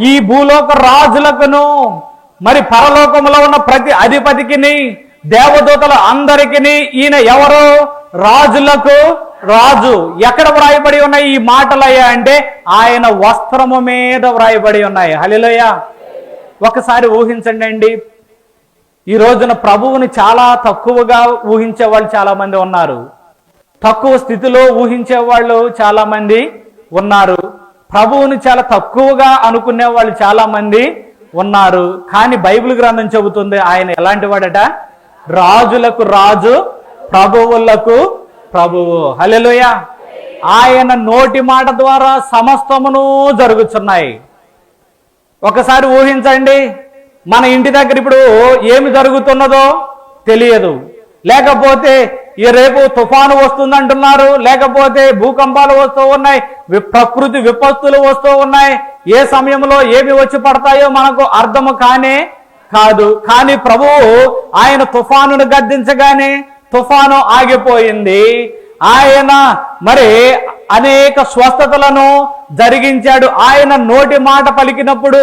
ఈ భూలోక రాజులకును మరి పరలోకములో ఉన్న ప్రతి అధిపతికిని దేవదూతల అందరికిని ఈయన ఎవరు? రాజులకు రాజు. ఎక్కడ వ్రాయబడి ఉన్నాయి ఈ మాటలయ్యా అంటే ఆయన వస్త్రము మీద వ్రాయబడి ఉన్నాయి. హలిలోయ ఒకసారి ఊహించండి అండి. ఈ రోజున ప్రభువుని చాలా తక్కువగా ఊహించే వాళ్ళు చాలా మంది ఉన్నారు. తక్కువ స్థితిలో ఊహించే వాళ్ళు చాలా మంది ఉన్నారు. ప్రభువుని చాలా తక్కువగా అనుకునే వాళ్ళు చాలా మంది ఉన్నారు. కానీ బైబిల్ గ్రంథం చెబుతుంది ఆయన ఎలాంటి వాడట? రాజులకు రాజు ప్రభువులకు ప్రభువు. హల్లెలూయా. ఆయన నోటి మాట ద్వారా సమస్తమును జరుగుతున్నాయి ఒకసారి ఊహించండి. మన ఇంటి దగ్గర ఇప్పుడు ఏమి జరుగుతున్నదో తెలియదు. లేకపోతే ఈ రేపు తుఫాను వస్తుందంటున్నారు. లేకపోతే భూకంపాలు వస్తూ ఉన్నాయి ప్రకృతి విపత్తులు వస్తూ ఉన్నాయి. ఏ సమయంలో ఏమి వచ్చి పడతాయో మనకు అర్థము కానే కాదు. కానీ ప్రభువు ఆయన తుఫానును గద్దించగానే తుఫాను ఆగిపోయింది. ఆయన మరి అనేక స్వస్థతలను జరిగించాడు. ఆయన నోటి మాట పలికినప్పుడు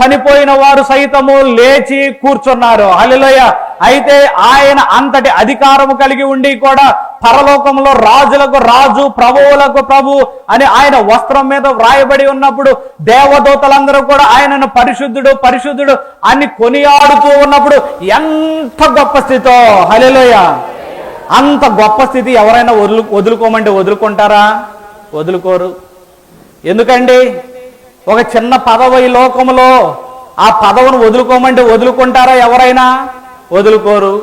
చనిపోయిన వారు సైతము లేచి కూర్చున్నారు. హల్లెలూయా. అయితే ఆయన అంతటి అధికారము కలిగి ఉండి కూడా పరలోకంలో రాజులకు రాజు ప్రభువులకు ప్రభు అని ఆయన వస్త్రం మీద వ్రాయబడి ఉన్నప్పుడు దేవదూతలందరూ కూడా ఆయనను పరిశుద్ధుడు పరిశుద్ధుడు అని కొనియాడుతూ ఉన్నప్పుడు ఎంత గొప్ప స్థితో. హల్లెలూయా. అంత గొప్ప స్థితి ఎవరైనా వదులు వదులుకోమంటే వదులుకుంటారా? వదులుకోరు. ఎందుకండి? ఒక చిన్న పదవి ఈ లోకంలో ఆ పదవిని వదులుకోమంటే వదులుకుంటారా ఎవరైనా? వదులుకోరు.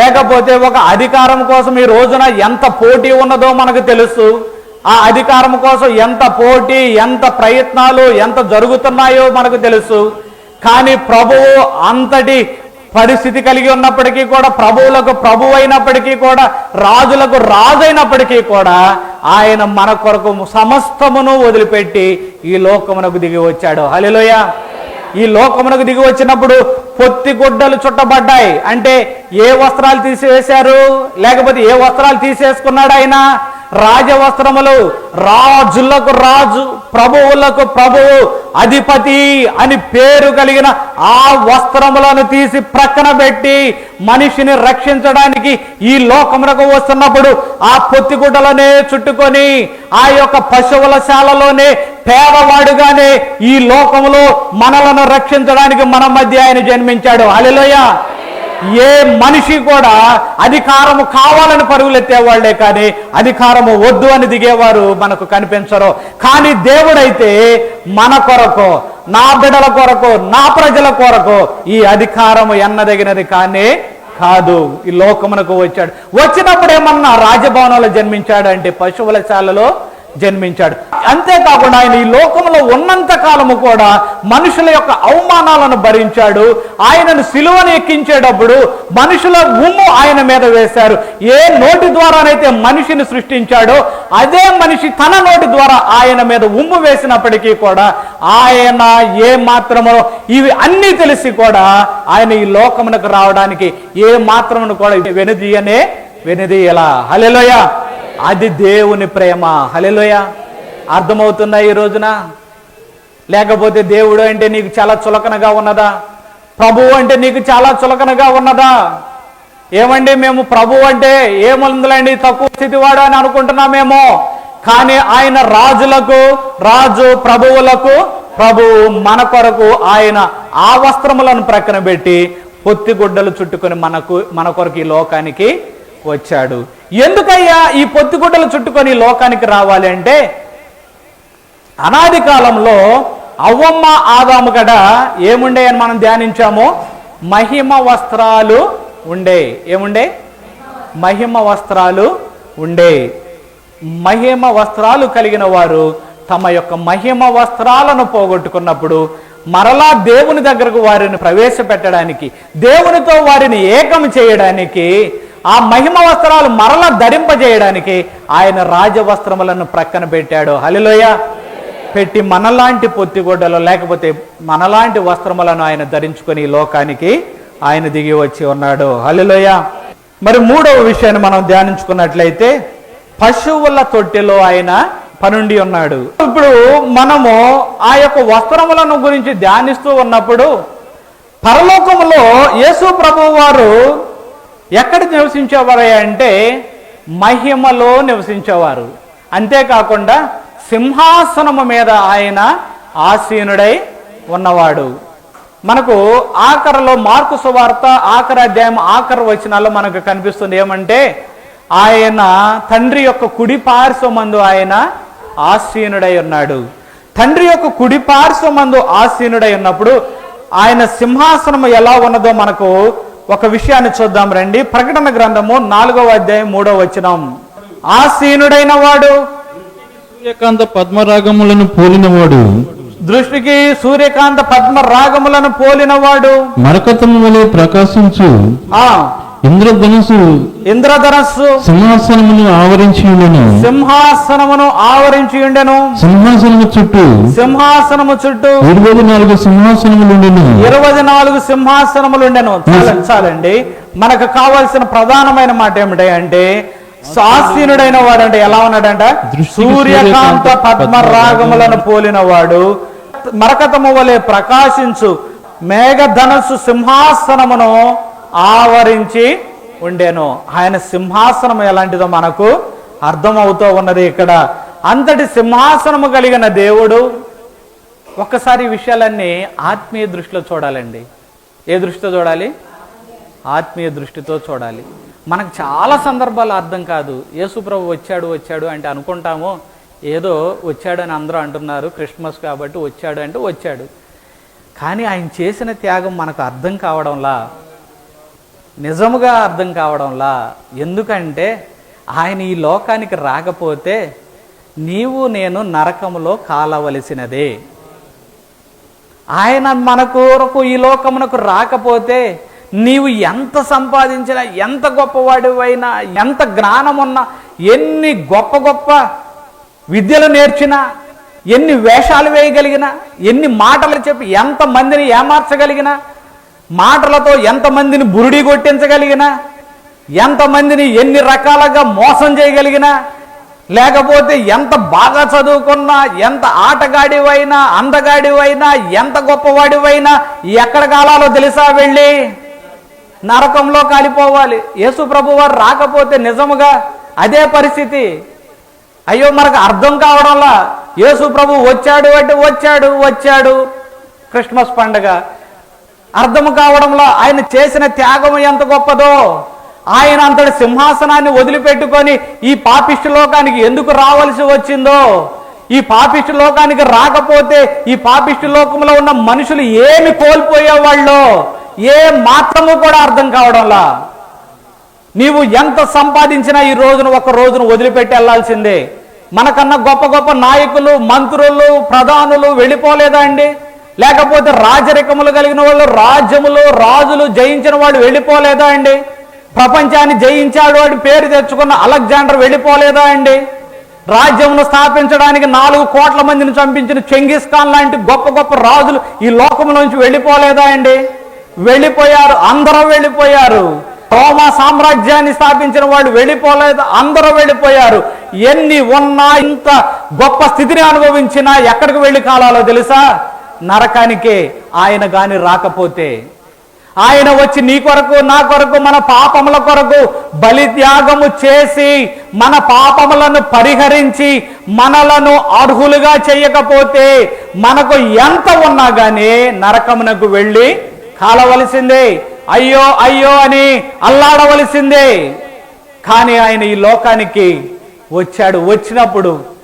లేకపోతే ఒక అధికారం కోసం ఈ రోజున ఎంత పోటీ ఉన్నదో మనకు తెలుసు. ఆ అధికారం కోసం ఎంత పోటీ ఎంత ప్రయత్నాలు ఎంత జరుగుతున్నాయో మనకు తెలుసు. కానీ ప్రభువు అంతటి పరిస్థితి కలిగి ఉన్నప్పటికీ కూడా ప్రభువులకు ప్రభు అయినప్పటికీ కూడా రాజులకు రాజు అయినప్పటికీ కూడా ఆయన మన కొరకు సమస్తమును వదిలిపెట్టి ఈ లోకమునకు దిగి వచ్చాడు. హలిలోయ ఈ లోకమునకు దిగి వచ్చినప్పుడు పొత్తి గుడ్డలు చుట్టబడ్డాయి. అంటే ఏ వస్త్రాలు తీసివేశారు లేకపోతే ఏ వస్త్రాలు తీసేసుకున్నాడు ఆయన? రాజవస్త్రములు. రాజులకు రాజు ప్రభువులకు ప్రభువు అధిపతి అని పేరు కలిగిన ఆ వస్త్రములను తీసి ప్రక్కన పెట్టి మనిషిని రక్షించడానికి ఈ లోకమునకు వస్తున్నప్పుడు ఆ పొత్తిగుడ్డలోనే చుట్టుకొని ఆ యొక్క పశువుల శాలలోనే పేదవాడుగానే ఈ లోకములో మనలను రక్షించడానికి మన మధ్య ఆయన జన్మించాడు. అలెలోయ ఏ మనిషి కూడా అధికారము కావాలని పరుగులెత్తేవాళ్ళే కానీ అధికారము వద్దు అని దిగేవారు మనకు కనిపించరు. కానీ దేవుడైతే మన కొరకు నా బిడల కొరకు నా ప్రజల కొరకు ఈ అధికారము ఎన్నదగినది కానీ కాదు. ఈ లోకమునకు వచ్చాడు. వచ్చినప్పుడు ఏమన్నా రాజభవనంలో జన్మించాడంటే పశువుల శాలలో జన్మించాడు. అంతేకాకుండా ఆయన ఈ లోకంలో ఉన్నంత కాలము కూడా మనుషుల యొక్క అవమానాలను భరించాడు. ఆయనను సిలువను ఎక్కించేటప్పుడు మనుషుల ఉమ్ము ఆయన మీద వేశారు. ఏ నోటి ద్వారానైతే మనిషిని సృష్టించాడో అదే మనిషి తన నోటి ద్వారా ఆయన మీద ఉమ్ము వేసినప్పటికీ కూడా ఆయన ఏ మాత్రమో ఇవి అన్నీ తెలిసి కూడా ఆయన ఈ లోకమునకు రావడానికి ఏ మాత్రమును కూడా వెనుదీయనే వెనుదీయలా. హలెలోయ అది దేవుని ప్రేమ. హలెలోయ అర్థమవుతుందా ఈ రోజున? లేకపోతే దేవుడు అంటే నీకు చాలా చులకనగా ఉన్నదా? ప్రభువు అంటే నీకు చాలా చులకనగా ఉన్నదా? ఏమండి మేము ప్రభు అంటే ఏముందులండి? తక్కువ స్థితి వాడు అని అనుకుంటున్నామేమో కానీ ఆయన రాజులకు రాజు ప్రభువులకు ప్రభువు మన కొరకు ఆయన ఆ వస్త్రములను ప్రక్కన పెట్టి పొత్తి గుడ్డలు చుట్టుకొని మనకు మన కొరకు ఈ లోకానికి వచ్చాడు. ఎందుకయ్యా ఈ పొత్తిగుడ్డలు చుట్టుకొని లోకానికి రావాలి అంటే అనాది కాలంలో అవ్వమ్మ ఆదాము గడ ఏముండే అని మనం ధ్యానించాము? మహిమ వస్త్రాలు ఉండే. ఏముండే? మహిమ వస్త్రాలు ఉండే. మహిమ వస్త్రాలు కలిగిన వారు తమ యొక్క మహిమ వస్త్రాలను పోగొట్టుకున్నప్పుడు మరలా దేవుని దగ్గరకు వారిని ప్రవేశపెట్టడానికి దేవునితో వారిని ఏకం చేయడానికి ఆ మహిమ వస్త్రాలు మరల ధరింపజేయడానికి ఆయన రాజవస్త్రములను ప్రక్కన పెట్టాడు. హలిలోయ పెట్టి మనలాంటి పొత్తిగొడ్డలో లేకపోతే మనలాంటి వస్త్రములను ఆయన ధరించుకొని ఈ లోకానికి ఆయన దిగి వచ్చి ఉన్నాడు. హలిలోయ మరి మూడవ విషయాన్ని మనం ధ్యానించుకున్నట్లయితే పశువుల తొట్టెలో ఆయన పనుండి ఉన్నాడు. ఇప్పుడు మనము ఆ యొక్క వస్త్రములను గురించి ధ్యానిస్తూ ఉన్నప్పుడు పరలోకములో యేసు ప్రభు వారు ఎక్కడ నివసించేవారు అంటే మహిమలో నివసించేవారు. అంతేకాకుండా సింహాసనము మీద ఆయన ఆసీనుడై ఉన్నవాడు. మనకు ఆఖరిలో మార్కు సువార్త ఆఖరి అధ్యాయం ఆఖరి వచనాల్లో మనకు కనిపిస్తుంది ఏమంటే ఆయన తండ్రి యొక్క కుడి పార్శ్వమందు ఆయన ఆసీనుడై ఉన్నాడు. తండ్రి యొక్క కుడి పార్శ్వమందు ఆసీనుడై ఉన్నప్పుడు ఆయన సింహాసనము ఎలా ఉన్నదో మనకు ఒక విషయాన్ని చూద్దాం రండి. ప్రకటన గ్రంథము నాలుగవ అధ్యాయం మూడవ వచనం. ఆసీనుడైన వాడు సూర్యకాంత పద్మరాగములను పోలినవాడు దృష్టికి సూర్యకాంత పద్మ రాగములను పోలినవాడు మరకతము వలె ప్రకాశించు. ఆ ఇంద్రధనుసు ఇంద్రధనస్సు సింహాసనమును ఆవరించి ఉండెను సింహాసనమును ఆవరించి ఉండెను సింహాసనము చుట్టూ సింహాసనము చుట్టూ ఇరవై నాలుగు సింహాసనములుండెను. ఇరవై నాలుగు సింహాసనములు ఉండెను చాలండి. మనకు కావాల్సిన ప్రధానమైన మాట ఏమిటి అంటే సాసీనుడైన వాడు అంటే ఎలా ఉన్నాడంట? సూర్యకాంత సూర్యకాంత పద్మ రాగములను పోలిన వాడు మరకతము వలె ప్రకాశించు మేఘధనస్సు సింహాసనమును ఆవరించి ఉండేను. ఆయన సింహాసనం ఎలాంటిదో మనకు అర్థమవుతూ ఉన్నది ఇక్కడ. అంతటి సింహాసనము కలిగిన దేవుడు ఒక్కసారి విషయాలన్నీ ఆత్మీయ దృష్టిలో చూడాలండి. ఏ దృష్టితో చూడాలి? ఆత్మీయ దృష్టితో చూడాలి. మనకు చాలా సందర్భాలు అర్థం కాదు. యేసుప్రభు వచ్చాడు వచ్చాడు అంటే అనుకుంటాము. ఏదో వచ్చాడు అని అందరూ అంటున్నారు. క్రిస్మస్ కాబట్టి వచ్చాడు అంటే వచ్చాడు. కానీ ఆయన చేసిన త్యాగం మనకు అర్థం కావడంలా నిజముగా అర్థం కావడంలా. ఎందుకంటే ఆయన ఈ లోకానికి రాకపోతే నీవు నేను నరకములో కాలవలసినదే. ఆయన మన కొరకు ఈ లోకమునకు రాకపోతే నీవు ఎంత సంపాదించినా ఎంత గొప్పవాడివైనా ఎంత జ్ఞానమున్నా ఎన్ని గొప్ప గొప్ప విద్యలు నేర్చినా ఎన్ని వేషాలు వేయగలిగినా ఎన్ని మాటలు చెప్పి ఎంతమందిని ఏమార్చగలిగినా మాటలతో ఎంతమందిని బురుడి కొట్టించగలిగినా ఎంతమందిని ఎన్ని రకాలుగా మోసం చేయగలిగినా లేకపోతే ఎంత బాగా చదువుకున్నా ఎంత ఆటగాడివైనా అందగాడివైనా ఎంత గొప్పవాడివైనా ఎక్కడ కాలాలో తెలుసా వెళ్ళి? నరకంలో కాలిపోవాలి. యేసు ప్రభు వారు రాకపోతే నిజముగా అదే పరిస్థితి. అయ్యో మనకు అర్థం కావడంలా యేసు ప్రభు వచ్చాడు అంటే వచ్చాడు వచ్చాడు. క్రిస్మస్ పండగ. అర్థం కావడంలో ఆయన చేసిన త్యాగం ఎంత గొప్పదో. ఆయన అంతటి సింహాసనాన్ని వదిలిపెట్టుకొని ఈ పాపిష్టి లోకానికి ఎందుకు రావాల్సి వచ్చిందో? ఈ పాపిష్టి లోకానికి రాకపోతే ఈ పాపిష్టి లోకంలో ఉన్న మనుషులు ఏమి కోల్పోయేవాళ్ళు? ఏ మాత్రము కూడా అర్థం కావడంలా. నీవు ఎంత సంపాదించినా ఈ రోజున ఒక రోజును వదిలిపెట్టి వెళ్ళాల్సిందే మనకన్నా గొప్ప గొప్ప నాయకులు మంత్రులు ప్రధానులు వెళ్ళిపోలేదా అండి? లేకపోతే రాజరికములు కలిగిన వాళ్ళు రాజ్యములు రాజులు జయించిన వాడు వెళ్ళిపోలేదా అండి? ప్రపంచాన్ని జయించాడు అని పేరు తెచ్చుకున్న అలెగ్జాండర్ వెళ్ళిపోలేదా అండి? రాజ్యమును స్థాపించడానికి నాలుగు కోట్ల మందిని చంపించిన చెంగిస్ ఖాన్ లాంటి గొప్ప గొప్ప రాజులు ఈ లోకంలోంచి వెళ్ళిపోలేదా అండి? వెళ్ళిపోయారు అందరూ వెళ్ళిపోయారు. రోమా సామ్రాజ్యాన్ని స్థాపించిన వాళ్ళు వెళ్ళిపోలేదు అందరూ వెళ్ళిపోయారు. ఎన్ని ఉన్నా ఇంత గొప్ప స్థితిని అనుభవించినా ఎక్కడికి వెళ్ళి కాలాలో తెలుసా? నరకానికే ఆయన గాని రాకపోతే ఆయన వచ్చి నీ కొరకు నా కొరకు మన పాపముల కొరకు బలిత్యాగము చేసి మన పాపములను పరిహరించి మనలను అర్హులుగా చేయకపోతే మనకు ఎంత ఉన్నా కానీ నరకమునకు వెళ్ళి కాలవలసిందే అయ్యో అయ్యో అని అల్లాడవలసిందే. కానీ ఆయన ఈ లోకానికి వచ్చాడు. వచ్చినప్పుడు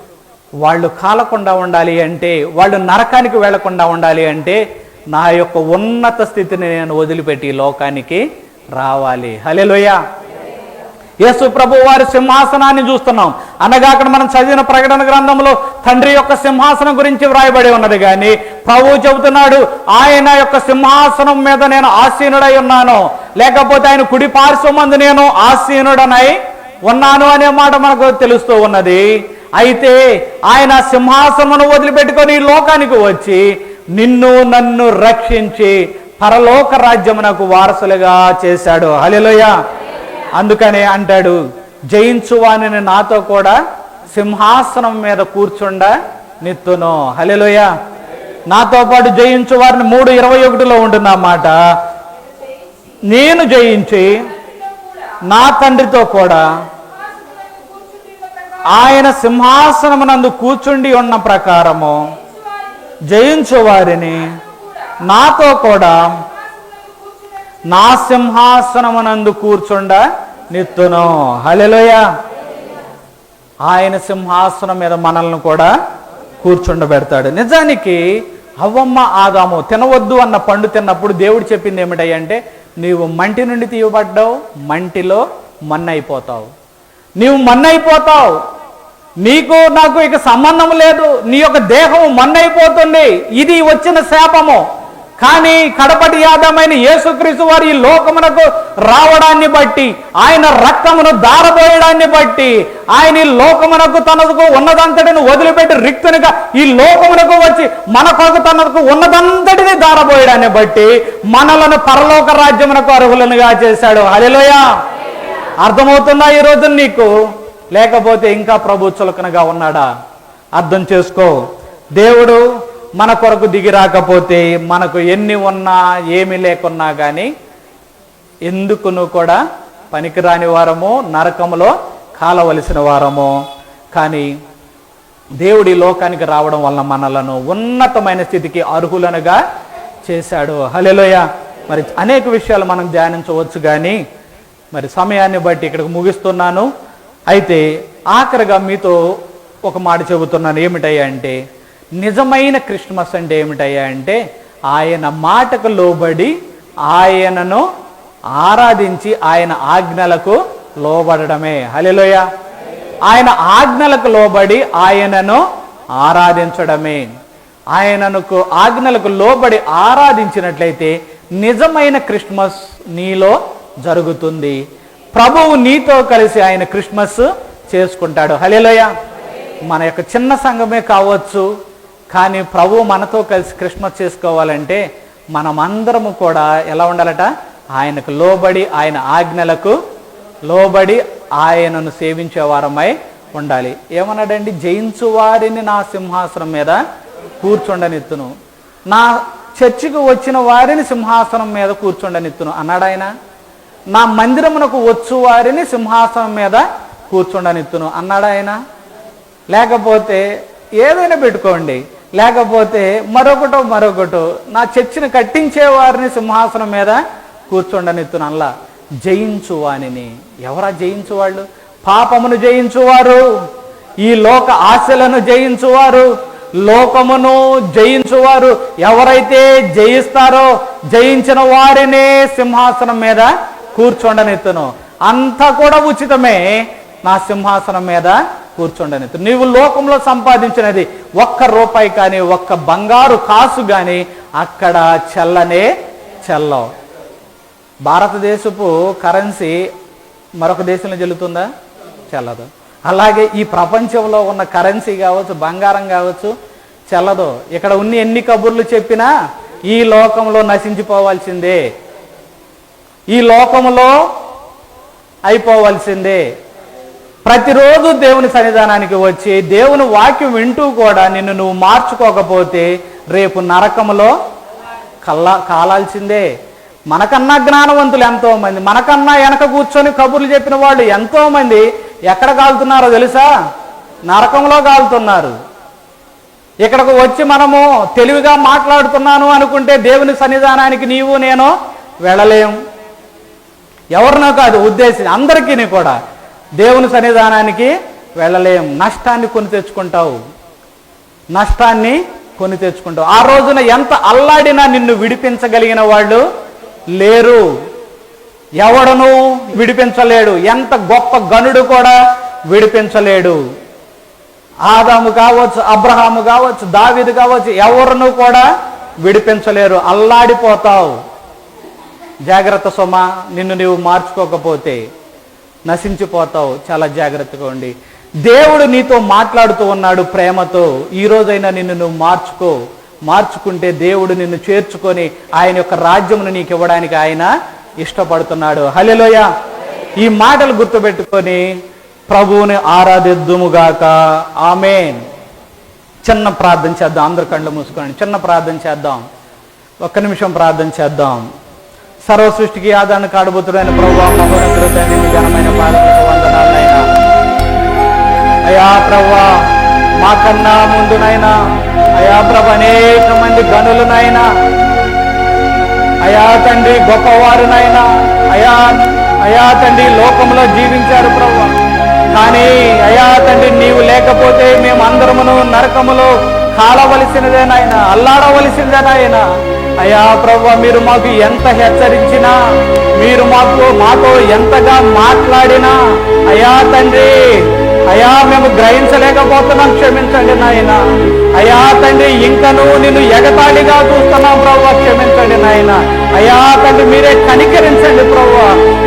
వాళ్ళు కాలకుండా ఉండాలి అంటే వాళ్ళు నరకానికి వెళ్ళకుండా ఉండాలి అంటే నా యొక్క ఉన్నత స్థితిని నేను వదిలిపెట్టి లోకానికి రావాలి. హలేలోయ యేసు ప్రభు వారి సింహాసనాన్ని చూస్తున్నాం. అనగా అక్కడ మనం చదివిన ప్రకటన గ్రంథంలో తండ్రి యొక్క సింహాసనం గురించి వ్రాయబడి ఉన్నది కానీ ప్రభు చెబుతున్నాడు ఆయన యొక్క సింహాసనం మీద నేను ఆసీనుడై ఉన్నాను. లేకపోతే ఆయన కుడి పార్శ్వమందు నేను ఆసీనుడనై ఉన్నాను అనే మాట మనకు తెలుస్తూ ఉన్నది. అయితే ఆయన సింహాసనమును వదిలిపెట్టుకొని ఈ లోకానికి వచ్చి నిన్ను నన్ను రక్షించి పరలోక రాజ్యమునకు వారసులుగా చేశాడు. హలిలోయ అందుకనే అంటాడు జయించువాని నాతో కూడా సింహాసనం మీద కూర్చుండ నిత్తును. హలిలోయ నాతో పాటు జయించు వారిని మూడు ఇరవై ఒకటిలో ఉంటుందన్నమాట. నేను జయించి నా తండ్రితో కూడా ఆయన సింహాసనమునందు కూర్చుండి ఉన్న ప్రకారము జయించు వారిని నాతో కూడా నా సింహాసనమునందు కూర్చుండ నిత్తును. హలెలోయ ఆయన సింహాసనం మీద మనల్ని కూడా కూర్చుండబెడతాడు. నిజానికి అవ్వమ్మ ఆదాము తినవద్దు అన్న పండు తిన్నప్పుడు దేవుడు చెప్పింది ఏమిటంటే నీవు మంటి నుండి తీయబడ్డావు మంటిలో మన్నైపోతావు. నీవు మన్నైపోతావు. నీకు నాకు ఇక సంబంధం లేదు. నీ యొక్క దేహం మన్నైపోతుంది. ఇది వచ్చిన శాపము. కానీ కడపటి యాదమైన యేసుక్రీస్తు వారి ఈ లోకమునకు రావడాన్ని బట్టి ఆయన రక్తమును దారబోయడాన్ని బట్టి ఆయన ఈ లోకమునకు తనకు ఉన్నదంతటిని వదిలిపెట్టి రిక్తునిగా ఈ లోకమునకు వచ్చి మన కొరకు తనకు ఉన్నదంతటిని దారబోయడాన్ని బట్టి మనలను పరలోక రాజ్యమునకు అర్హులనుగా చేశాడు. హల్లెలూయా. అర్థమవుతుందా ఈ రోజు నీకు? లేకపోతే ఇంకా ప్రభు చులకనగా ఉన్నాడా? అర్థం చేసుకో. దేవుడు మన కొరకు దిగి రాకపోతే మనకు ఎన్ని ఉన్నా ఏమి లేకున్నా కానీ ఎందుకును కూడా పనికిరాని వారము నరకములో కాలవలసిన వారము. కానీ దేవుడి లోకానికి రావడం వలన మనలను ఉన్నతమైన స్థితికి అర్హులనుగా చేశాడు. హలేలోయ మరి అనేక విషయాలు మనం ధ్యానించవచ్చు కానీ మరి సమయాన్ని బట్టి ఇక్కడికి ముగిస్తున్నాను. అయితే ఆఖరిగా మీతో ఒక మాట చెబుతున్నాను. ఏమిటయ్యా అంటే నిజమైన క్రిస్మస్ అంటే ఏమిటయ్యా అంటే ఆయన మాటకు లోబడి ఆయనను ఆరాధించి ఆయన ఆజ్ఞలకు లోబడడమే. హలిలోయ ఆయన ఆజ్ఞలకు లోబడి ఆయనను ఆరాధించడమే. ఆయనకు ఆజ్ఞలకు లోబడి ఆరాధించినట్లయితే నిజమైన క్రిస్మస్ నీలో జరుగుతుంది. ప్రభువు నీతో కలిసి ఆయన క్రిస్మస్ చేసుకుంటాడు. హలేలోయ మన యొక్క చిన్న సంఘమే కావచ్చు కానీ ప్రభు మనతో కలిసి క్రిస్మస్ చేసుకోవాలంటే మనమందరము కూడా ఎలా ఉండాలట? ఆయనకు లోబడి ఆయన ఆజ్ఞలకు లోబడి ఆయనను సేవించే వారమై ఉండాలి. ఏమన్నాడండి? జయించు వారిని నా సింహాసనం మీద కూర్చుండనిత్తును. నా చర్చికి వచ్చిన వారిని సింహాసనం మీద కూర్చుండనిత్తును. అన్నాడు ఆయన నా మందిరమునకు వచ్చువారిని సింహాసనం మీద కూర్చుండనిత్తును అన్నాడు ఆయన? లేకపోతే ఏదైనా పెట్టుకోండి. లేకపోతే మరొకటో మరొకటో నా చర్చిని కట్టించే వారిని సింహాసనం మీద కూర్చుండనిత్తును అల్లా జయించు వానిని. ఎవరా జయించు వాళ్ళు? పాపమును జయించువారు ఈ లోక ఆశలను జయించువారు లోకమును జయించువారు ఎవరైతే జయిస్తారో జయించిన వారినే సింహాసనం మీద కూర్చోండనెత్తును. అంతా కూడా ఉచితమే నా సింహాసనం మీద కూర్చోండనెత్తు నీవు లోకంలో సంపాదించినది ఒక్క రూపాయి కానీ ఒక్క బంగారు కాసు కానీ అక్కడ చెల్లనే చెల్లవు. భారతదేశపు కరెన్సీ మరొక దేశంలో చెల్లుతుందా చెల్లదు. అలాగే ఈ ప్రపంచంలో ఉన్న కరెన్సీ కావచ్చు బంగారం కావచ్చు చెల్లదు. ఇక్కడ ఉన్న ఎన్ని కబుర్లు చెప్పినా ఈ లోకంలో నశించిపోవాల్సిందే. ఈ లోకములో అయిపోవలసిందే. ప్రతిరోజు దేవుని సన్నిధానానికి వచ్చి దేవుని వాక్యం వింటూ కూడా నిన్ను నువ్వు మార్చుకోకపోతే రేపు నరకములో కల్లా కాలాల్సిందే. మనకన్నా జ్ఞానవంతులు ఎంతోమంది మనకన్నా వెనక కూర్చొని కబుర్లు చెప్పిన వాళ్ళు ఎంతోమంది ఎక్కడ కాలుతున్నారో తెలుసా? నరకంలో కాలుతున్నారు. ఇక్కడకు వచ్చి మనము తెలివిగా మాట్లాడుతున్నాను అనుకుంటే దేవుని సన్నిధానానికి నీవు నేను వెళ్ళలేము ఎవరినో కాదు ఉద్దేశం అందరికీ కూడా దేవుని సన్నిధానానికి వెళ్ళలేం. నష్టాన్ని కొని తెచ్చుకుంటావు. నష్టాన్ని కొని తెచ్చుకుంటావు. ఆ రోజున ఎంత అల్లాడినా నిన్ను విడిపించగలిగిన వాళ్ళు లేరు. ఎవడను విడిపించలేడు. ఎంత గొప్ప గనుడు కూడా విడిపించలేడు. ఆదాము కావచ్చు అబ్రహాము కావచ్చు దావిది కావచ్చు ఎవరిను కూడా విడిపించలేరు. అల్లాడిపోతావు. జాగ్రత్త సొమ నిన్ను నీవు మార్చుకోకపోతే నశించిపోతావు. చాలా జాగ్రత్తగా ఉండి. దేవుడు నీతో మాట్లాడుతూ ఉన్నాడు ప్రేమతో. ఈ రోజైనా నిన్ను నువ్వు మార్చుకో. మార్చుకుంటే దేవుడు నిన్ను చేర్చుకొని ఆయన యొక్క రాజ్యమును నీకు ఇవ్వడానికి ఆయన ఇష్టపడుతున్నాడు. హలెలోయ ఈ మాటలు గుర్తుపెట్టుకొని ప్రభువుని ఆరాధిద్దుముగాక. ఆమె చిన్న ప్రార్థన చేద్దాం. అందరు కళ్ళు మూసుకోండి చిన్న ప్రార్థన చేద్దాం. ఒక్క నిమిషం ప్రార్థన చేద్దాం. సర్వ సృష్టికి ఆదాన్ని కాడబోతుడైన ప్రభు మహోన్నతుడు ఘనమైన పాలనకు వందనాలైనా అయా ప్రభా మాకన్నా ముందునైనా అయా ప్రభ అనేక మంది గనులనైనా అయా తండ్రి గొప్పవారునైనా అయా అయా తండ్రి లోకంలో జీవించారు ప్రభు కానీ అయా తండ్రి నీవు లేకపోతే మేము అందరమును నరకములో కాలవలసినదేనాయన అల్లాడవలసిందేనాయనా అయ్యా ప్రభు మీరు మాకు ఎంత హెచ్చరించినా మీరు మాకు మాతో ఎంతగా మాట్లాడినా అయా తండ్రి అయా మేము గ్రహించలేకపోతున్నాం క్షమించండి నాయన. అయా తండ్రి ఇంకను నిన్ను ఎగతాళిగా చూస్తున్నాం ప్రభు క్షమించండి నాయన. అయా తండ్రి మీరే కనికరించండి ప్రభు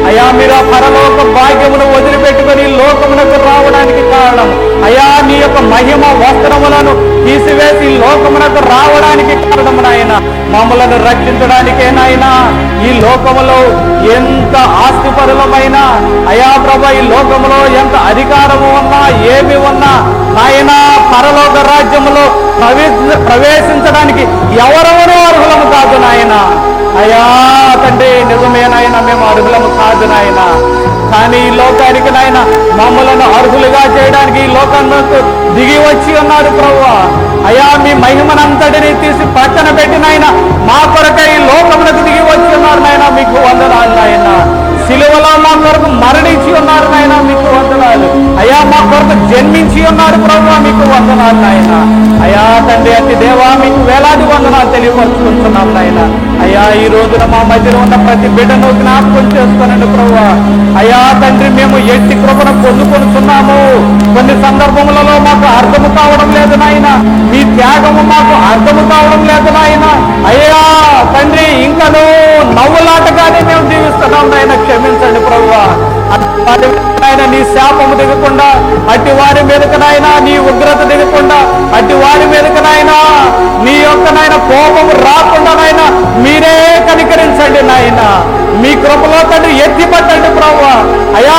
అయా మీరు పరలోక భాగ్యమును వదిలిపెట్టుకొని ఈ లోకమునకు రావడానికి కారణం. అయా నీ యొక్క మహిమ వస్త్రములను తీసివేసి ఈ లోకమునకు రావడానికి కారణం నాయన. మమ్మలను రక్షించడానికే నాయన. ఈ లోకములో ఎంత ఆస్తిపరులమైన అయా ప్రభ ఈ లోకములో ఎంత అధికారము ఉన్నా ఏమి ఉన్నా నాయన పరలోక రాజ్యములో ప్రవేశ ప్రవేశించడానికి ఎవరెవరో అర్హులము కాదు నాయన. అయా తండ్రి నిజమే మేము అర్హులము కాదు నాయన. కానీ ఈ లోకానికి నాయన మమ్మలను అర్హులుగా చేయడానికి ఈ లోకంలో దిగి వచ్చి ఉన్నారు ప్రభు అయా మీ మహిమనంతటిని తీసి పక్కన పెట్టి నాయన మా కొరకై ఈ లోకములకు దిగి వచ్చి ఉన్నారు నాయన మీకు వందనాలు నాయన. సిలువలో మా కొరకు మరణించి ఉన్నారు నాయన మీకు వందనాలు. అయా మా జన్మించి ఉన్నారు ప్రభు మీకు వందనాలు నాయన. అయా తండ్రి అతి దేవా మీకు వేలాది వందనాలు తెలియపరుచుకుంటున్నాం నాయన. అయా ఈ రోజున మా మధ్యలో ఉన్న ప్రతి బిడ్డను జ్ఞాపకం చేస్తానండి ప్రభు. అయా తండ్రి మేము ఎట్టి కృపను పొందుకొనుతున్నాము కొన్ని సందర్భములలో మాకు అర్థము కావడం లేదు నాయన. మీ త్యాగము మాకు అర్థము కావడం లేదు నాయన. అయ్యా తండ్రి ఇంకను నవ్వులాటగానే మేము జీవిస్తున్నాం నాయన. క్షమించండి ప్రభు. నాయన నీ శాపము దిగకుండా అట్టి వారి మీదకి నాయన నీ ఉగ్రత దిగకుండా అట్టి వారి మీదకి నాయన నీ యొక్క నాయన కోపము రాకుండా నాయన మీరే కనికరించండి నాయన. మీ కృపలో తండ్రి ఎత్తిపట్టండి ప్రభు అయా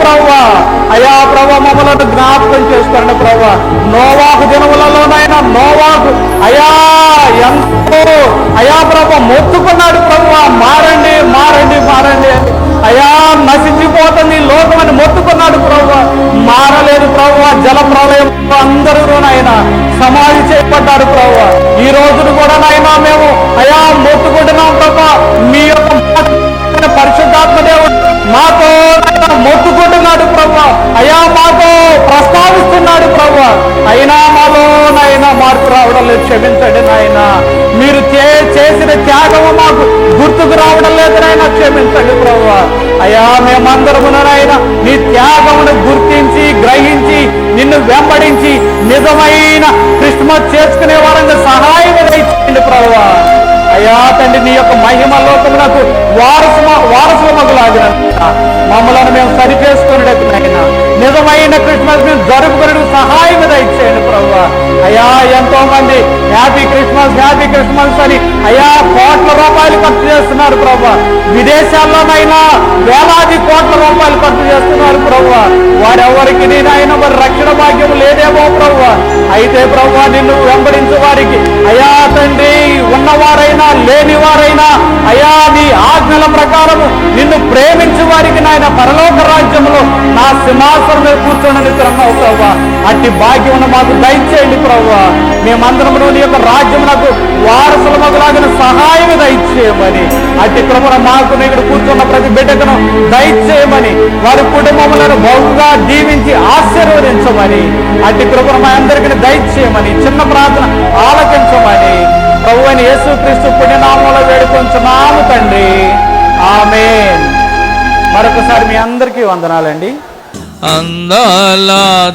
ప్రభు అయా ప్రభు మమ్మలను జ్ఞాపకం చేసుకోండి ప్రభు నోవాకు దినములలోనైనా నోవాకు అయా ఎంతో అయా ప్రభు మొత్తుకున్నాడు ప్రభు మారండి మారండి మారండి అని అయా నశించిపోతుంది. లోకం అని మొత్తుకున్నాడు ప్రభు మారలేదు ప్రభు జల ప్రళయం అందరూ నాయన. సమాధి చేపడ్డాడు ప్రభు ఈ రోజును కూడా నాయన మేము అయా మొత్తుకుంటున్నాం తప్ప మీ యొక్క పరిశుద్ధాత్మ దేవుడు మాతో మొత్తుకుంటున్నాడు ప్రభు అయా మాతో ప్రస్తావిస్తున్నాడు ప్రభు. అయినా మాలోనైనా నాయన మార్పు రావడం లేదు. క్షమించండి నాయన. మీరు చేసిన త్యాగము మాకు గుర్తుకు రావడం లేదు నాయన. క్షమించండి ప్రభు. అయా మేమందరము నాయన నీ త్యాగమును గుర్తించి గ్రహించి నిన్ను వెంబడించి నిజమైన క్రిస్మస్ చేసుకునే వారంగా సహాయం ఇచ్చేయండి ప్రభు. అయ్యా తండ్రి నీ యొక్క మహిమ లోకమునకు వారసు వారసుల మగులాగిన మమ్మలను మేము సరి చేసుకునేటట్టు నాయన. నిజమైన క్రిస్మస్ని జరుపుకునే సహాయం ఇచ్చేయండి ప్రభు. అయ్యా ఎంతో మంది హ్యాపీ క్రిస్మస్ హ్యాపీ క్రిస్మస్ అని అయ్యా కోట్ల రూపాయలు ఖర్చు చేస్తున్నారు ప్రభు. విదేశాల్లోనైనా వేలాది కోట్ల రూపాయలు ఖర్చు చేస్తున్నారు ప్రభు. వారెవరికి నేనైనా మరి రక్షణ భాగ్యం లేదేమో ప్రభు. అయితే ప్రభు నిన్ను వెంబడించే వారికి అయా తండ్రి ఉన్నవారైనా లేని వారైనా అయా నీ ఆజ్ఞల ప్రకారము నిన్ను ప్రేమించే వారికి నాయన పరలోక రాజ్యంలో నా సింహాసనం మీద కూర్చొని అవుతావా అట్టి భాగ్యం మాకు దయచేయండి ప్రవ్వా. మేమందరం నీ యొక్క రాజ్యం నాకు వారసుల మొదలాగిన సహాయం దయచేయమని. అట్టి కృపణ మాకు ఇక్కడ కూర్చున్న ప్రతి బిడ్డకును దయచేయమని. వారి కుటుంబములను బహుగా దీవించి ఆశీర్వదించమని. అట్టి కృపణ మా అందరికీ దయచేయమని చిన్న ప్రార్థన ఆలకించమని. ప్రభు అయిన యేసుక్రీస్తు పుణ్యనామంలో వేడుకొంచున్నాము తండ్రి. ఆమె మరొకసారి మీ అందరికీ వందనాలండి. అందాల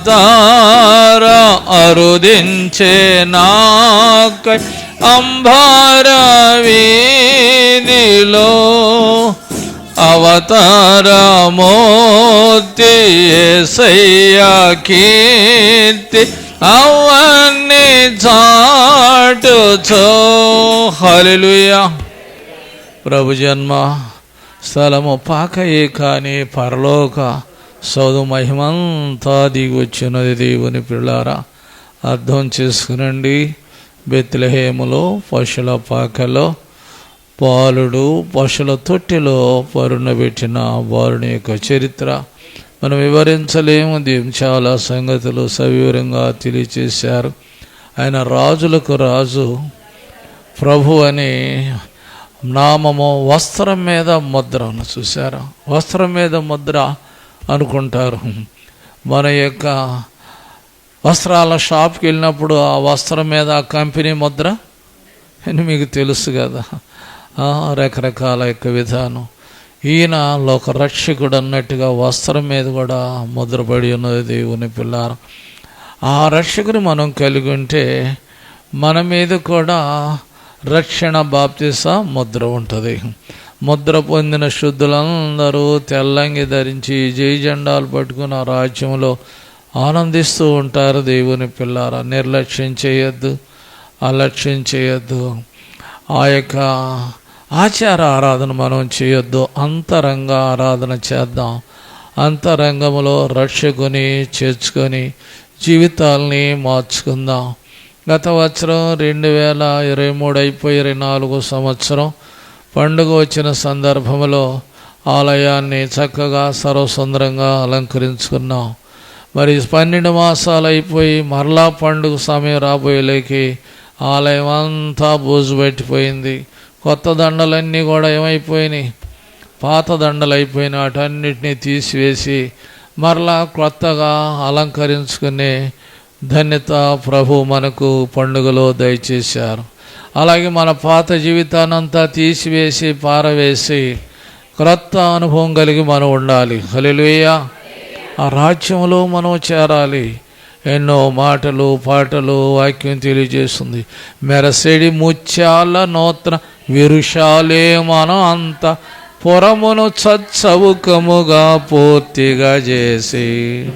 తార అరుదించే నాకై అంబార వీధిలో అవతారమూర్తి ఏసయ్య కీర్తి అవన్నీ చాటుచో. హల్లెలూయా. ప్రభు జన్మ స్థలము పాకయే కానీ పరలోక సౌదు మహిమంతా దిగి వచ్చినది దేవుని పిల్లారా అర్థం చేసుకునండి. బెత్లహేములో పశుల పాకలో పాలుడు పశుల తొట్టిలో పరుణబెట్టిన వారుని యొక్క చరిత్ర మనం వివరించలేము. దేవుని చాలా సంగతులు సవివరంగా తెలియచేశారు. ఆయన రాజులకు రాజు ప్రభు అని నామము వస్త్రం మీద ముద్రను చూసారా వస్త్రం మీద ముద్ర అనుకుంటారు. మన యొక్క వస్త్రాల షాప్కి వెళ్ళినప్పుడు ఆ వస్త్రం మీద ఆ కంపెనీ ముద్ర అని మీకు తెలుసు కదా. ఆ, రకరకాల యొక్క విధానం. ఈయన లోక రక్షకుడు అన్నట్టుగా వస్త్రం మీద కూడా ముద్రపడి ఉన్నది దేవుని పిల్లారు. ఆ రక్షకుని మనం కలిగి ఉంటే మన మీద కూడా రక్షణ బాప్తిస ముద్ర ఉంటుంది. ముద్ర పొందిన శుద్ధులందరూ తెల్లంగి ధరించి జై జెండాలు పట్టుకుని ఆ రాజ్యంలో ఆనందిస్తూ ఉంటారు దేవుని పిల్లార. నిర్లక్ష్యం చేయొద్దు అలక్ష్యం చేయొద్దు. ఆ యొక్క ఆచార ఆరాధన మనం చేయొద్దు అంతరంగ ఆరాధన చేద్దాం. అంతరంగంలో రక్షకుని చేర్చుకొని జీవితాల్ని మార్చుకుందాం. గత సంవత్సరం రెండు వేల ఇరవై మూడు అయిపోయి ఇరవై నాలుగు సంవత్సరం పండుగ వచ్చిన సందర్భంలో ఆలయాన్ని చక్కగా సర్వసుందరంగా అలంకరించుకున్నాం. మరి పన్నెండు మాసాలు అయిపోయి మరలా పండుగ సమయం రాబోయేలేకి ఆలయం అంతా బూజు పెట్టిపోయింది. కొత్త దండలన్నీ కూడా ఏమైపోయినాయి. పాత దండలు అయిపోయిన వాటన్నిటినీ తీసివేసి మరలా కొత్తగా అలంకరించుకునే ధన్యత ప్రభు మనకు పండుగలో దయచేశారు. అలాగే మన పాత జీవితాన్నంతా తీసివేసి పారవేసి క్రొత్త అనుభవం కలిగి మనం ఉండాలి. హల్లెలూయా. ఆ రాజ్యంలో మనం చేరాలి. ఎన్నో మాటలు పాటలు వాక్యం తెలియజేస్తుంది. మెరసెడి ముత్యాల నూతన విరుషాలే మనం అంత పురమును చచ్చవుకముగా పూర్తిగా చేసి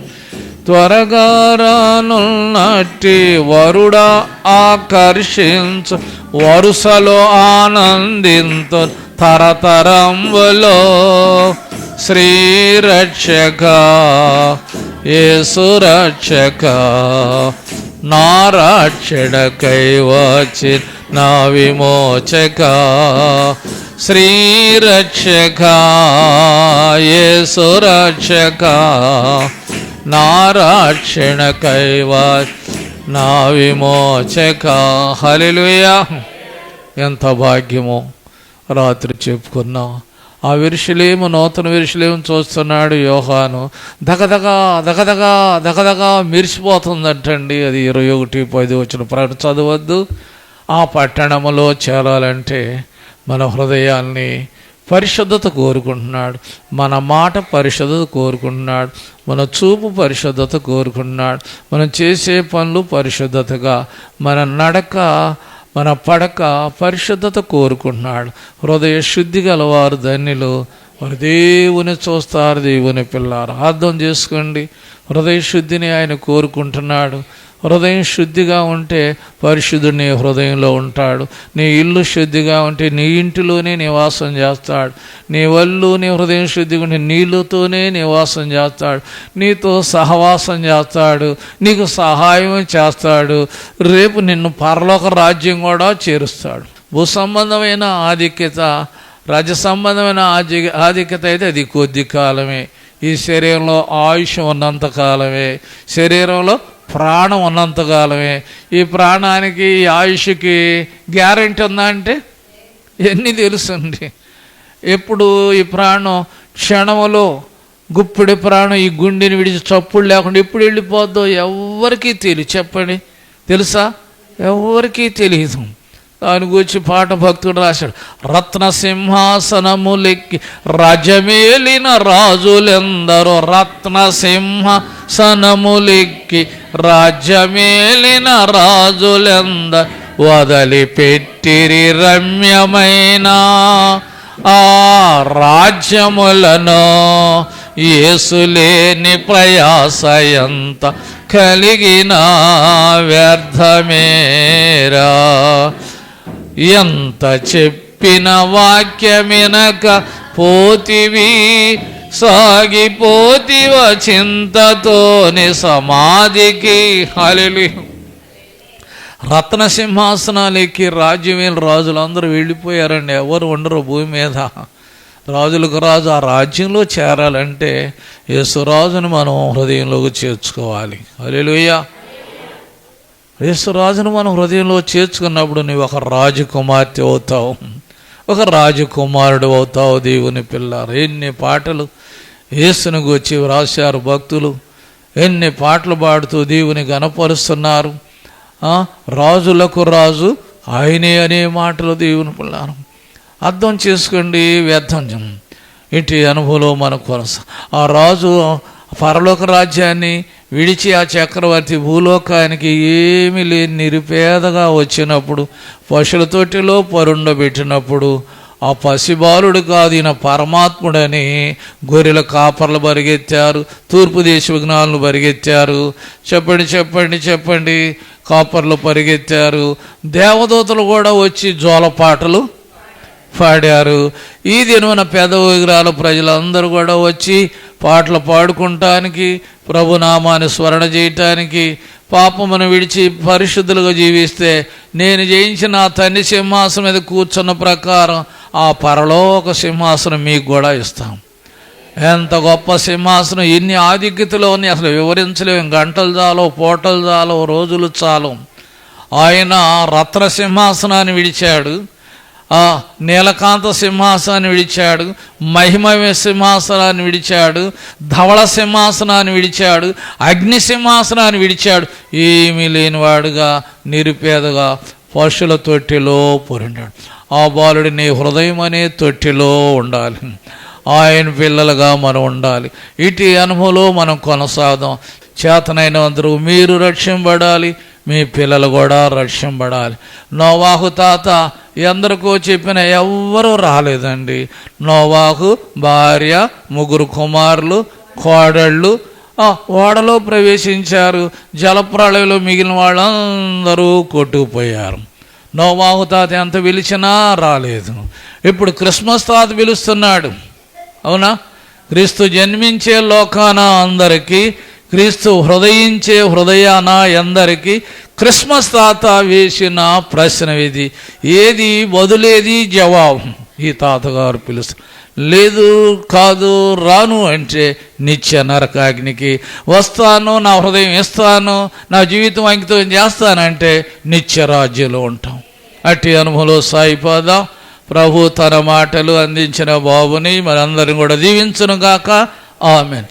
త్వరగా రానున్నట్టి వరుడా ఆకర్షించు వరుసలో ఆనందింతు తరతరంబులో శ్రీరక్షక యేసురక్షక నా రక్షడకై వచ్చి నా విమోచక శ్రీరక్షక సురక్షక నా రక్షణకై నా విమోచక. హల్లెలూయా. ఎంత భాగ్యమో. రాత్రి చెప్పుకున్నాం. ఆ విరుషులేము నూతన విరుషులేము చూస్తున్నాడు యోహాను. దగదగా దగదగా దగదగా మెరిసిపోతుందంటండి. అది ఇరవై ఒకటి పది వచ్చిన ప్రకటన చదవద్దు. ఆ పట్టణములో చేరాలంటే మన హృదయాల్ని పరిశుద్ధత కోరుకుంటున్నాడు. మన మాట పరిశుద్ధత కోరుకుంటున్నాడు. మన చూపు పరిశుద్ధత కోరుకుంటున్నాడు. మనం చేసే పనులు పరిశుద్ధతగా. మన నడక మన పడక పరిశుద్ధత కోరుకుంటున్నాడు. హృదయ శుద్ధి గలవారు ధన్యులు. వారు దేవుని చూస్తారు దేవుని పిల్లారు అర్థం చేసుకోండి. హృదయ శుద్ధిని ఆయన కోరుకుంటున్నాడు. హృదయం శుద్ధిగా ఉంటే పరిశుద్ధుడు నీ హృదయంలో ఉంటాడు. నీ ఇల్లు శుద్ధిగా ఉంటే నీ ఇంటిలోనే నివాసం చేస్తాడు. నీ వల్లు నీ హృదయం శుద్ధిగా ఉంటే నీళ్ళతోనే నివాసం చేస్తాడు. నీతో సహవాసం చేస్తాడు. నీకు సహాయం చేస్తాడు. రేపు నిన్ను పరలోక రాజ్యం కూడా చేరుస్తాడు. భూ సంబంధమైన ఆధిక్యత రజ సంబంధమైన ఆధి ఆధిక్యత అయితే అది కొద్ది కాలమే. ఈ శరీరంలో ఆయుష్ ఉన్నంత కాలమే శరీరంలో ప్రాణం ఉన్నంతకాలమే ఈ ప్రాణానికి ఈ ఆయుష్కి గ్యారంటీ ఉందా అంటే? ఎన్ని తెలుసండి? ఎప్పుడు ఈ ప్రాణం క్షణములో గుప్పిడి ప్రాణం ఈ గుండెని విడిచి చప్పుడు లేకుండా ఎప్పుడు వెళ్ళిపోద్దో ఎవరికీ తెలియదు చెప్పండి. తెలుసా? ఎవరికీ తెలియదు. దాని గురించి పాట భక్తుడు రాశాడు. రత్న సింహాసనములెక్కి రజమేలిన రాజులెందరో రత్న సింహాసనములెక్కి రాజ్యమేలిన రాజులెంద వదిలిపెట్టిరి రమ్యమైన ఆ రాజ్యములను ఏసులేని ప్రయాస ఎంత కలిగిన వ్యర్థమేరా. ఎంత చెప్పిన వాక్యమినక పోతివి సాగిపోతివ చింతతోని సమాధికి. హల్లెలూయా. రత్న సింహాసనాలు రాజ్యమైన రాజులందరూ వెళ్ళిపోయారండి. ఎవరు ఉండరు భూమి మీద. రాజులకు రాజు ఆ రాజ్యంలో చేరాలంటే యేసురాజును మనం హృదయంలోకి చేర్చుకోవాలి. అలెలుయ్యా యేసురాజును మనం హృదయంలో చేర్చుకున్నప్పుడు నీవు ఒక రాజకుమార్తె అవుతావు. ఒక రాజకుమారుడు అవుతావు దేవుని పిల్లారు. ఎన్ని పాటలు యేసును గుచ్చి రాశారు భక్తులు. ఎన్ని పాటలు పాడుతూ దేవుని గనపరుస్తున్నారు రాజులకు రాజు ఆయనే అనే మాటలు దేవుని పిల్లారు. అర్థం చేసుకోండి వ్యర్థం. ఇటు అనుభవంలో మనకు కొనస ఆ రాజు పరలోక రాజ్యాన్ని విడిచి ఆ చక్రవర్తి భూలోకానికి ఏమీ లేని నిరుపేదగా వచ్చినప్పుడు పశుల తొట్టిలో పరుండబెట్టినప్పుడు ఆ పసిబాలుడు కాదు ఈయన పరమాత్ముడని గొర్రెల కాపర్లు పరిగెత్తారు తూర్పు దేశ విఘ్నాలను పరిగెత్తారు. చెప్పండి చెప్పండి చెప్పండి కాపర్లు పరిగెత్తారు. దేవదూతలు కూడా వచ్చి జోలపాటలు పాడారు. ఈ దినమున పెద విగ్రహాల ప్రజలందరూ కూడా వచ్చి పాటలు పాడుకుంటానికి ప్రభునామాన్ని స్మరణ చేయటానికి పాపమును విడిచి పరిశుద్ధులుగా జీవిస్తే నేను జయించిన నా తండ్రి సింహాసనం మీద కూర్చున్న ప్రకారం ఆ పరలోక సింహాసనం మీకు కూడా ఇస్తాం. ఎంత గొప్ప సింహాసనం ఎన్ని ఆధిక్యతలు ఉన్నాయి అసలు వివరించలేము గంటలు చాలు పూటలు చాలు రోజులు చాలు. ఆయన రత్న సింహాసనాన్ని విడిచాడు. నీలకాంత సింహాసనాన్ని విడిచాడు మహిమ సింహాసనాన్ని విడిచాడు ధవళ సింహాసనాన్ని విడిచాడు అగ్ని సింహాసనాన్ని విడిచాడు. ఏమీ లేనివాడుగా నిరుపేదగా పశువుల తొట్టిలో పొరిండాడు. ఆ బాలుడి నీ హృదయం అనే తొట్టిలో ఉండాలి. ఆయన పిల్లలుగా మనం ఉండాలి. ఇటు అనుభవంలో మనం కొనసాగుదాం. చేతనైన అందరూ మీరు రక్షింపడాలి మీ పిల్లలు కూడా రక్షింపడాలి నోవాహు తాత ఎందరికో చెప్పిన ఎవ్వరూ రాలేదండి. నోవాహు భార్య ముగ్గురు కుమారులు కోడళ్ళు ఓడలో ప్రవేశించారు. జలప్రళయంలో మిగిలిన వాళ్ళందరూ కొట్టుకుపోయారు. నోవాహు తాత ఎంత పిలిచినా రాలేదు. ఇప్పుడు క్రిస్మస్ తాత పిలుస్తున్నాడు. అవునా? క్రీస్తు జన్మించే లోకాన అందరికీ క్రీస్తు హృదయించే హృదయాన ఎందరికీ క్రిస్మస్ తాత వేసిన ప్రశ్న ఇది. ఏది వదిలేది జవాబు? ఈ తాతగారు పిలుస్తారు లేదు కాదు రాను అంటే నిత్య నరకాగ్నికి వస్తాను నా హృదయం ఇస్తాను నా జీవితం అంకితం చేస్తానంటే నిత్య రాజ్యంలో ఉంటాం. అట్టి అనుభవంలో సాయిపోదాం ప్రభు తన మాటలు అందించిన బాబుని మనందరం కూడా దీవించును గాక ఆమెన్.